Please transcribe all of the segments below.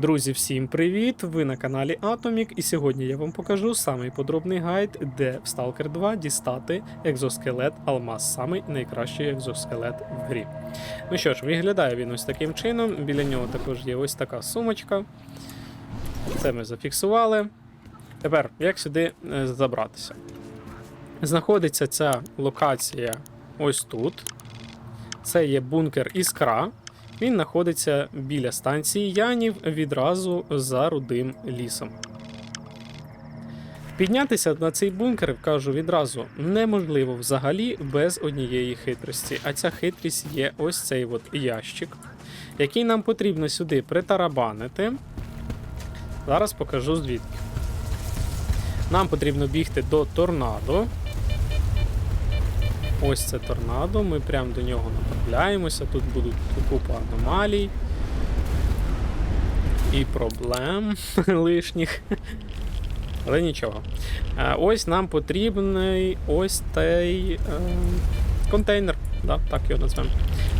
Друзі, всім привіт! Ви на каналі Atomic, і сьогодні я вам покажу самий подробний гайд, де в Stalker 2 дістати екзоскелет Алмаз, самий найкращий екзоскелет в грі. Ну що ж, виглядає він ось таким чином. Біля нього також є ось така сумочка. Це ми зафіксували. Тепер, як сюди е, забратися? Знаходиться ця локація ось тут. Це є бункер Іскра. Він знаходиться біля станції Янів відразу за рудим лісом. Піднятися на цей бункер, кажу відразу, неможливо взагалі без однієї хитрості. А ця хитрість є ось цей от ящик, який нам потрібно сюди притарабанити. Зараз покажу звідки. Нам потрібно бігти до торнадо. Ось це торнадо, ми прямо до нього направляємося. Тут будуть купа аномалій і проблем лишніх. Але нічого. Е, Ось нам потрібний ось цей е, контейнер. Да, так його назвемо.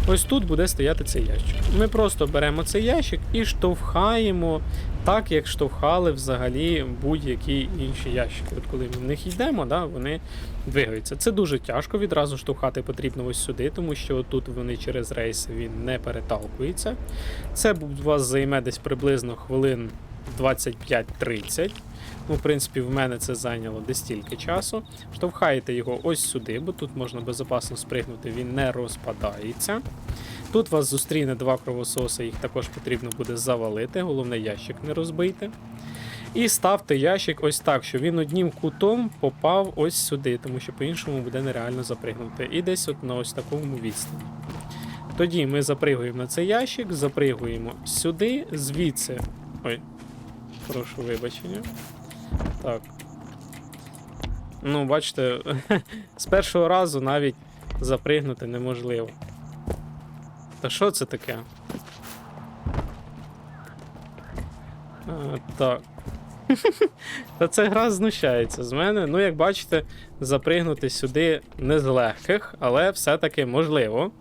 Ось тут буде стояти цей ящик. Ми просто беремо цей ящик і штовхаємо так, як штовхали взагалі будь-які інші ящики. От коли ми в них йдемо, да, вони двигаються. Це дуже тяжко. Відразу штовхати потрібно ось сюди, тому що тут вони через рейси він не переталкується. Це у вас займе десь приблизно хвилин 25-30. Ну, в принципі, в мене це зайняло десь стільки часу. Штовхаєте його ось сюди, бо тут можна безопасно спригнути, він не розпадається. Тут вас зустріне два кровососи, їх також потрібно буде завалити, головне ящик не розбийте. І ставте ящик ось так, щоб він одним кутом попав ось сюди, тому що по-іншому буде нереально запригнути. І десь от на ось такому відстані. Тоді ми запригуємо на цей ящик, запригуємо сюди, звідси. Ой, прошу вибачення. Так. Ну, бачите, з першого разу навіть запригнути неможливо. Та що це таке? А, так. Та ця гра знущається з мене. Ну, як бачите, запригнути сюди не з легких, але все-таки можливо.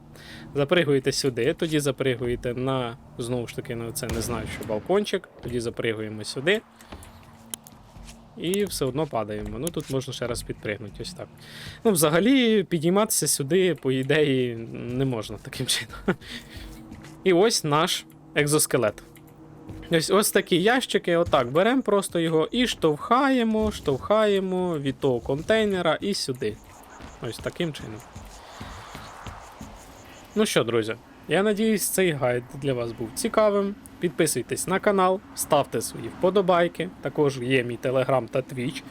Запригуєте сюди, тоді запригуєте на, знову ж таки, на це не знаю, що балкончик, тоді запригуємо сюди. І все одно падаємо. Ну тут можна ще раз підпригнути, ось так. Ну, взагалі, підійматися сюди, по ідеї, не можна таким чином. І ось наш екзоскелет. Ось ось такі ящики, отак беремо просто його і штовхаємо, штовхаємо від того контейнера і сюди. Ось таким чином. Ну що, друзі, я надіюсь, цей гайд для вас був цікавим. Підписуйтесь на канал, ставте свої вподобайки. Також є мій телеграм та твіч.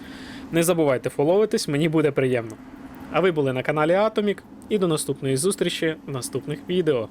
Не забувайте фоловитись, мені буде приємно. А ви були на каналі Атомік і до наступної зустрічі в наступних відео.